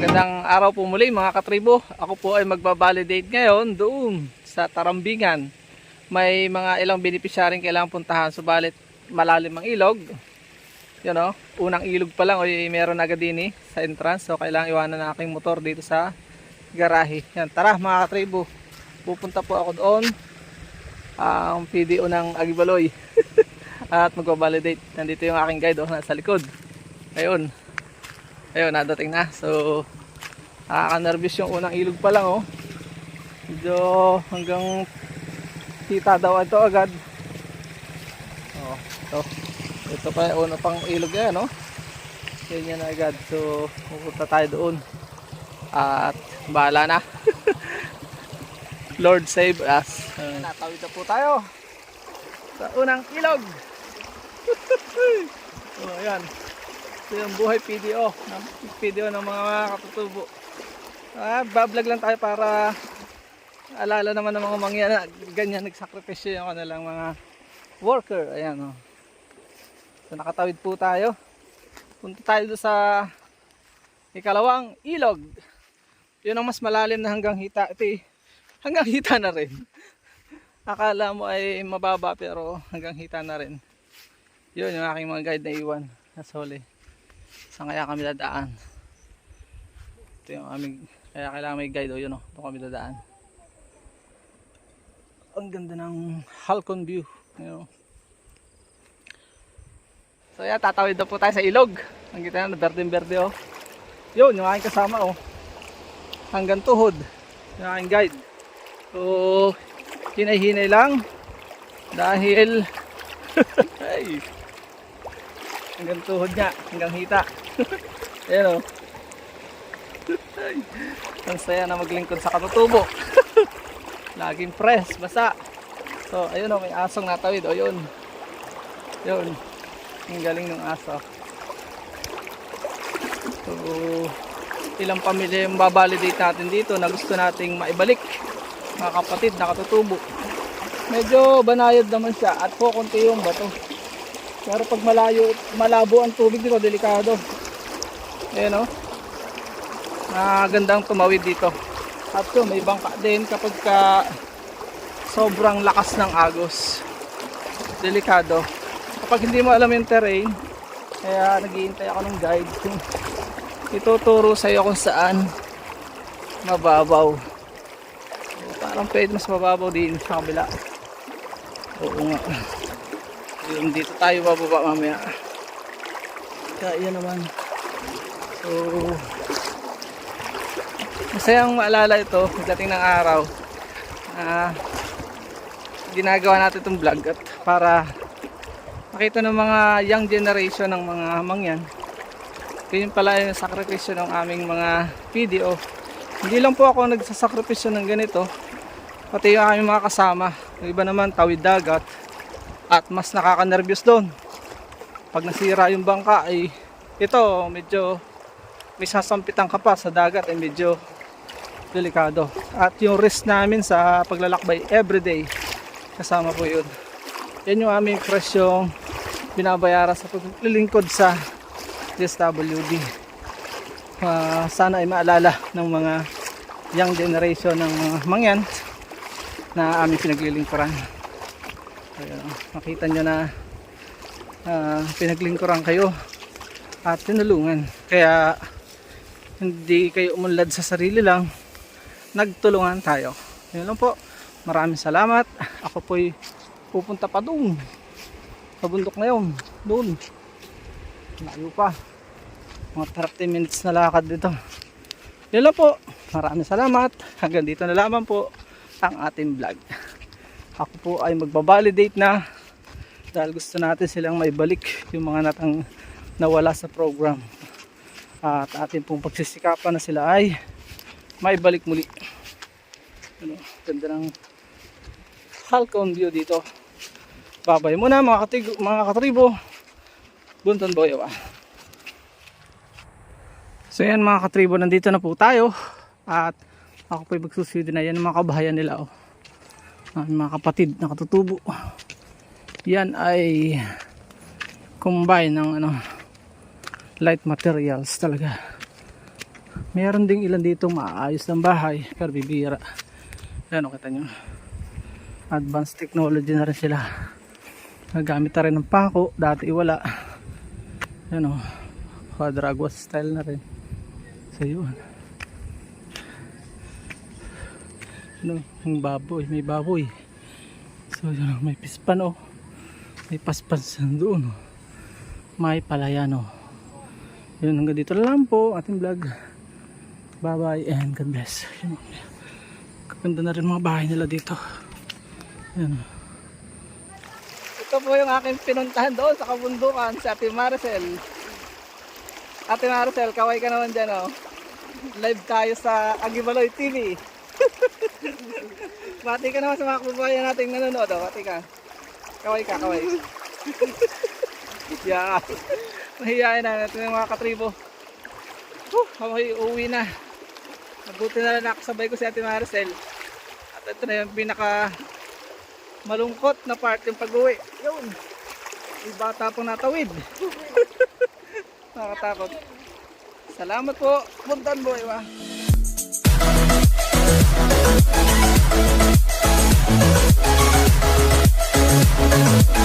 Magandang araw po muli mga katribo. Ako po ay magbabalidate ngayon doon sa Tarambingan. May mga ilang benepisyaring kailangan puntahan subalit malalim ang ilog. Yun o, unang ilog pa lang o meron agad din eh, sa entrance. So kailangan iwanan na aking motor dito sa garahe. Yan, tara mga katribo. Pupunta po ako doon. Ang PDO ng Agibaloy. At magbabalidate. Nandito yung aking guide o nasa likod. Ayun. Ayun, nadating na. So, nakaka-nervous yung unang ilog pa lang, oh. Medyo hanggang kita daw ito agad. Oh, ito. Ito pa yung una pang ilog yan, no? Yan yan agad. So, pupunta tayo doon. At, bahala na. Lord save us. Uh, natawid na po tayo. Sa unang ilog. oh, ayan. Ito yung buhay PDO. PDO ng mga katutubo. Ah, bablog lang tayo para alala naman ng mga mangyan na ganyan nagsakripisyo yung kanilang mga worker. Ayan o. Oh. So nakatawid po tayo. Punta tayo doon sa ikalawang ilog. Yun ang mas malalim na hanggang hita. Ito eh, hanggang hita na rin. Akala mo ay mababa pero hanggang hita na rin. Yun yung aking mga guide na iwan. Nasa huli. Saan kaya kami dadaan? Ito yung aming, kaya kailangan may guide o yun o. Ito kami dadaan. Ang ganda ng Halcon view. O. So yan, tatawid na po tayo sa ilog. Ang kita na, berde-berde o. Yun, yung aking kasama o. Hanggang tuhod. Yung aking guide. So, hinay-hinay lang. Dahil, ay, hanggang tuhod nga, hanggang hita. Ayan o. Ay, Ang saya na maglingkod sa katutubo. Laging press, basa. So, ayun o, may asong natawid. O, yun. Yun. Ang galing ng aso. So, ilang pamilya yung babalidate natin dito na gusto nating maibalik. Mga kapatid, nakatutubo. Medyo banayad naman siya at po konti yung bato. Pero pag malayo, malabo ang tubig dito, delikado. Ayan o. Magandang tumawid dito. At to, may bangka din kapag ka sobrang lakas ng agos. Delikado. Kapag hindi mo alam yung terrain, kaya naghihintay ako ng guide kung ituturo sa iyo kung saan mababaw. Parang pwede mas mababaw din sa kabila. Oo nga. Yung dito tayo bababa mamaya. Kaya naman. So, masayang maalala ito pagdating ng araw. Na ginagawa natin itong vlog at para makita ng mga young generation ng mga mangyan yun pala yung sakripisyo ng aming mga video. Hindi lang po ako nagsasakripisyo ng ganito pati yung aming mga kasama. Yung iba naman tawid dagat at mas nakaka-nervous doon. Pag nasira yung bangka ay ito medyo may sasampitan ka pa sa dagat ay medyo delikado. At yung risk namin sa paglalakbay everyday kasama po yun. Yan yung aming presyong binabayaran sa paglilingkod sa DSWD Ah, sana ay maalala ng mga young generation ng mga mangyan na aming pinaglilingkuran Ayan, makita nyo na ah, pinaglingkuran kayo at tinulungan. Kaya hindi kayo umunlad sa sarili lang. Nagtulungan tayo. Yun lang po. Maraming salamat. Ako po'y pupunta pa doon. Sa bundok na yun. Doon. Layo pa. Mga 30 minutes na lakad dito. Yun lang po. Maraming salamat. Hanggang dito na lamang po ang ating vlog ako po ay magbabalidate na dahil gusto natin silang maibalik yung mga natang nawala sa program. At ating pong pagsisikapan na sila ay maibalik muli. Ano, ganda ng Halcon view dito. Babay muna mga, mga katribo. Bunton boyo. Ah. so yan mga katribo nandito na po tayo. At ako po magsusunod na yan mga kabahayan nila oh. Ah, mga kapatid na katutubo yan ay combine ng ano light materials talaga Meron ding ilan dito maayos ng bahay pero bibira. Ayan o, kita nyo. Advanced technology na rin sila. Nagamit na rin ng pako. Dati wala. Ayan o. Quadragua style na rin. So yun. Ano, yung baboy. May baboy. So yun, may pispan o. May paspas doon o. May palayan o. Yun, hanggang dito lang po ating vlog. Bye bye and God bless. Yun, Kaganda na rin mga bahay nila dito. Yan. Ito po yung aking pinuntahan doon sa kabundukan sa Ate Maricel. Ate Maricel, kaway ka naman dyan oh. Live tayo sa Agibaloy TV. Bati ka naman sa mga kababayan nating nanonood oh. Bati ka. Kaway ka, kaway. yeah. Mahihayin na natin yung mga katribo. Huh, okay, uwi na. Mabuti na lang nakasabay ko si Ate Maricel. At ito na yung pinaka malungkot na part yung pag-uwi. Yun. May bata pong natawid. Nakakatakot. Salamat po. Buntan boy. Wa. We'll